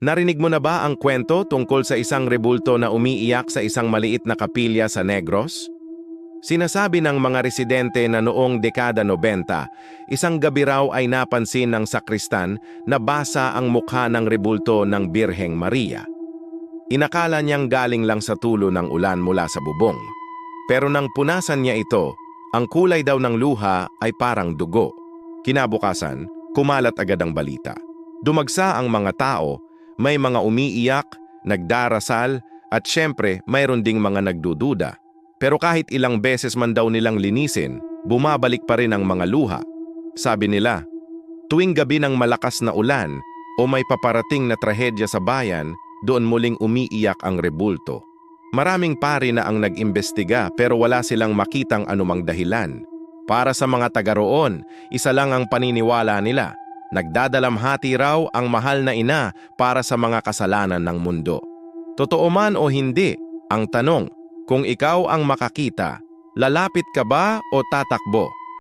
Narinig mo na ba ang kwento tungkol sa isang rebulto na umiiyak sa isang maliit na kapilya sa Negros? Sinasabi ng mga residente na noong dekada 90, isang gabi raw ay napansin ng sakristan na basa ang mukha ng rebulto ng Birheng Maria. Inakala niyang galing lang sa tulo ng ulan mula sa bubong. Pero nang punasan niya ito, ang kulay daw ng luha ay parang dugo. Kinabukasan, kumalat agad ang balita. Dumagsa ang mga tao, may mga umiiyak, nagdarasal, at syempre mayroon ding mga nagdududa. Pero kahit ilang beses man daw nilang linisin, bumabalik pa rin ang mga luha. Sabi nila, tuwing gabi ng malakas na ulan o may paparating na trahedya sa bayan, doon muling umiiyak ang rebulto. Maraming pari na ang nag-imbestiga pero wala silang makitang anumang dahilan. Para sa mga taga roon, isa lang ang paniniwala nila. Nagdadalamhati raw ang mahal na ina para sa mga kasalanan ng mundo. Totoo man o hindi, ang tanong, kung ikaw ang makakita, lalapit ka ba o tatakbo?